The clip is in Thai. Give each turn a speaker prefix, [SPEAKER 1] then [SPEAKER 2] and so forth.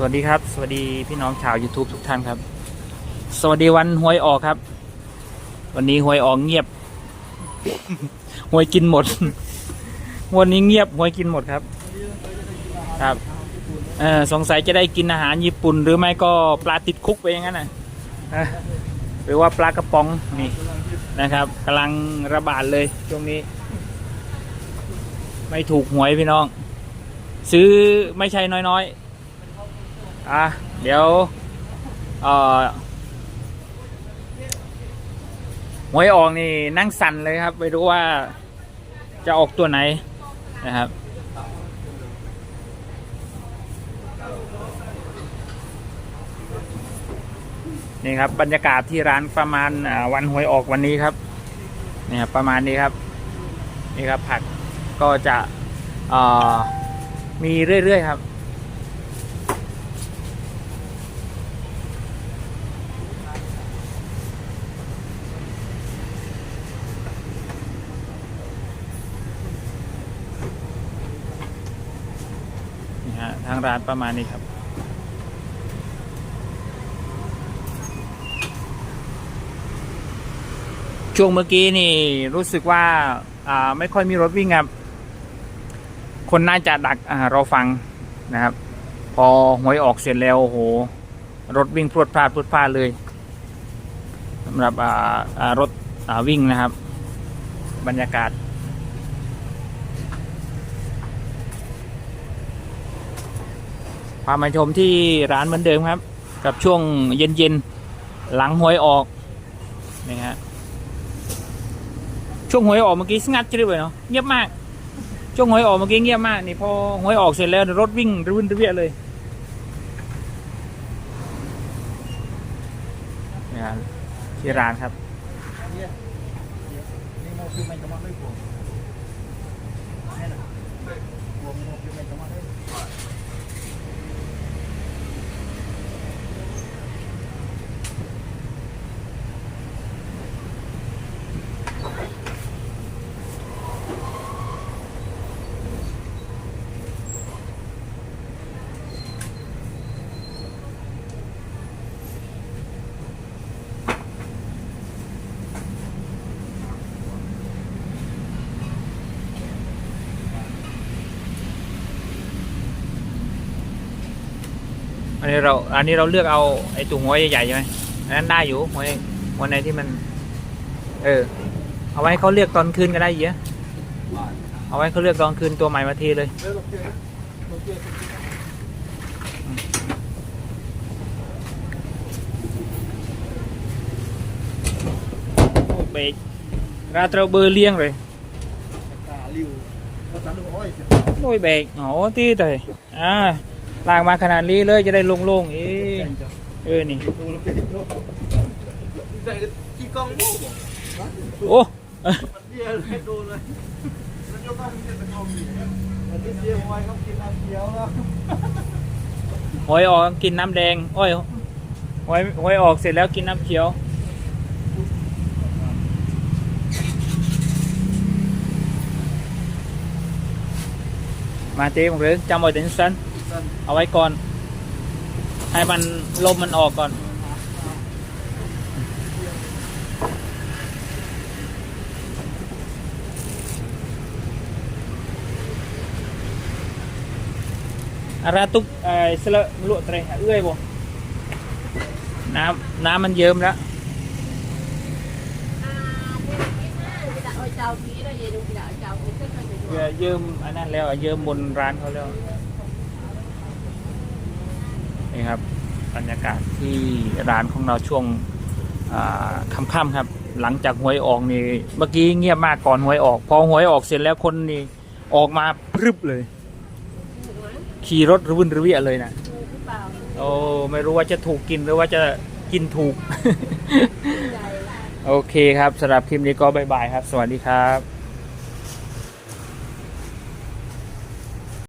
[SPEAKER 1] สวัสดีครับ สวัสดีพี่น้องชาว YouTube ทุกท่านครับ สวัสดีวันหวยออกครับ วันนี้หวยออกเงียบ หวยกินหมด วันนี้เงียบหวยกินหมดครับ ครับเออสงสัยจะได้กินอาหารญี่ปุ่น หรือไม่ก็ปลาติดคุกไปอย่างนั้นนะหรือว่าปลากระป๋องนี่นะครับกำลังระบาดเลยช่วงนี้ ไม่ถูกหวยพี่น้อง ซื้อไม่ใช่น้อยๆ อะเดี๋ยวเอ่อหวยออกนี่นั่งสั่นเลยครับ ไม่รู้ว่าจะออกตัวไหนนะครับ นี่ครับบรรยากาศที่ร้านประมาณวันหวยออกวันนี้ครับนี่ครับประมาณนี้ครับ นี่ครับผักก็จะมีเรื่อยๆครับ ทางร้านประมาณนี้ครับ ช่วงเมื่อกี้นี่รู้สึกว่าอ่าไม่ค่อยมีรถวิ่งครับ คนน่าจะดักอ่ารอฟังนะครับ พอหวยออกเสร็จแล้วโอ้โห รถวิ่งพรวดพลาดพรวดพลาดเลยสำหรับอ่ารถอ่าวิ่งนะครับ บรรยากาศ พามาชมที่ร้านเหมือนเดิมครับ กับช่วงเย็นๆหลังหวยออกนี่ฮะช่วงหวยออกเมื่อกี้สงัดจะได้เลยเนาะเงียบมาก ช่วงหวยออกเมื่อกี้เงียบมากนี่พอหวยออกเสร็จแล้วรถวิ่งระวินระเวียเลยนี่ฮะที่ร้านครับ
[SPEAKER 2] นี่โมคือมันจะมาไม่พวงนี่นะพวงโมคือมันจะมาได้
[SPEAKER 1] อั นนี้เราอันนี้เราเลือกเอาไอ้ตัวหัวใหญ่ๆใช่ไหมอันนั้นได้อยู่หัวหัวไหนที่มัน เออ เอาไว้ให้เขาเลือกตอนคืนก็ได้เยอะเอาไว้เขาเลือกตอนคืนตัวใหม่มาทีเลย
[SPEAKER 2] เออโอเคโอเค
[SPEAKER 1] โอ้เบรกราตราเบอร์เลี้ยงเลย
[SPEAKER 2] ตาลิวภาษาลูกอ้อย
[SPEAKER 1] โอ้ยเบรกโอ้ตีเลยอ่า ลากมาขนาดนี้เลยจะได้โล่งๆเอ๊ะเออนี่
[SPEAKER 2] ดูแล้วเป็นโลกใส่กี่กล้องโม่บอก
[SPEAKER 1] โอ้เอ้ย
[SPEAKER 2] เดียวเลยดูเลยแล้วยกกล้องเป็นตะกล้องดีวันนี้เดียวเขากินน้ำเขียวล้ว
[SPEAKER 1] หวยออกกินน้ำแดงโอ้ยหวยหวยออกเสร็จแล้วกินน้ำเขียวมาเจ๊ผมเลยจำไว้ถึงสัน เอาไว้ก่อน ให้มันลมมันออกก่อนอาราตุกไอ้สละลวดเตะเอื้อยบ่น้ำน้ำมันเยิ้มแล้ว
[SPEAKER 3] chào kỹ là gì đúng không? Chào kỹ tức là gì
[SPEAKER 1] เยื่อเยิ้มอันนั้นแล้วอะเยิ้มบนร้านเขาแล้ว นี่ครับบรรยากาศที่ร้านของเราช่วงอ่าค่ำๆครับ หลังจากหวยออกนี่เมื่อกี้เงียบมากก่อนหวยออก พอหวยออกเสร็จแล้วคนนี่ออกมาพรึบเลย ขี่รถระวินระเวียเลยนะ
[SPEAKER 3] bảo
[SPEAKER 1] โอ้ไม่รู้ว่าจะถูกกินหรือว่าจะกินถูก
[SPEAKER 3] dài
[SPEAKER 1] โอเคครับสำหรับคลิปนี้ก็บายบายครับ สวัสดีครับ